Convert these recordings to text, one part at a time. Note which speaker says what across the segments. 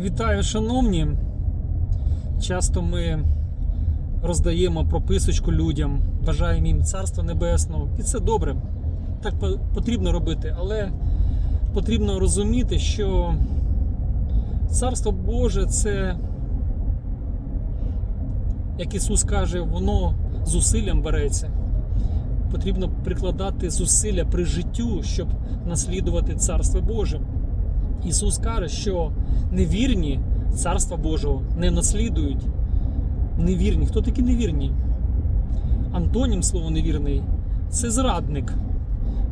Speaker 1: Вітаю, шановні. Часто ми роздаємо прописочку людям, бажаємо їм царства небесного. І це добре. Так потрібно робити, але потрібно розуміти, що царство Боже це, як Ісус каже, воно зусиллям береться. Потрібно прикладати зусилля при життю, щоб наслідувати Царство Боже. Ісус каже, що невірні Царства Божого не наслідують. Невірні. Хто такі невірні? Антонім слово невірний це зрадник.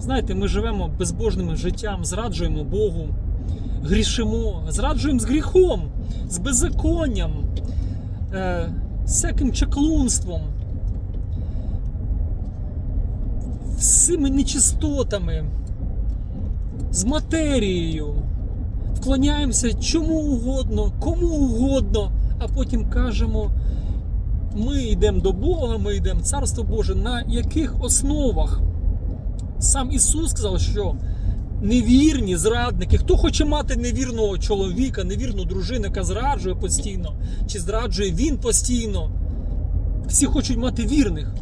Speaker 1: Знаєте, ми живемо безбожним життям, зраджуємо Богу, грішимо, зраджуємо з гріхом, з беззаконням, е, всяким чаклунством, всіми нечистотами, з матерією вклоняємося чому угодно, кому угодно, а потім кажемо: ми йдемо до Бога, ми йдемо в Царство Боже. На яких основах? Сам Ісус сказав, що невірні зрадники, хто хоче мати невірного чоловіка, невірну дружину, яка зраджує постійно, чи зраджує він постійно. Всі хочуть мати вірних.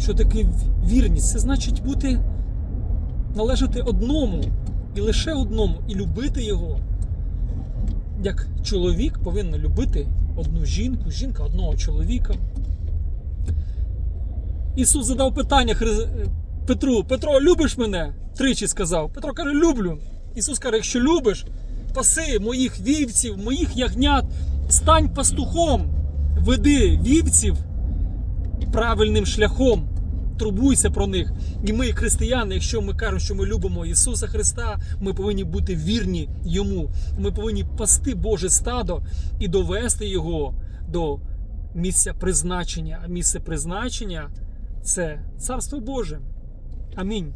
Speaker 1: Що таке вірність? Це значить бути належати одному і лише одному, і любити його. Як чоловік повинен любити одну жінку, жінка одного чоловіка. Ісус задав питання Хри- Петру: Петро, любиш мене? Тричі сказав. Петро каже, люблю. Ісус каже, якщо любиш, паси моїх вівців, моїх ягнят, стань пастухом, веди вівців правильним шляхом. Турбуйся про них. І ми, християни, якщо ми кажемо, що ми любимо Ісуса Христа, ми повинні бути вірні Йому. Ми повинні пасти Боже стадо і довести його до місця призначення. А місце призначення це Царство Боже. Амінь.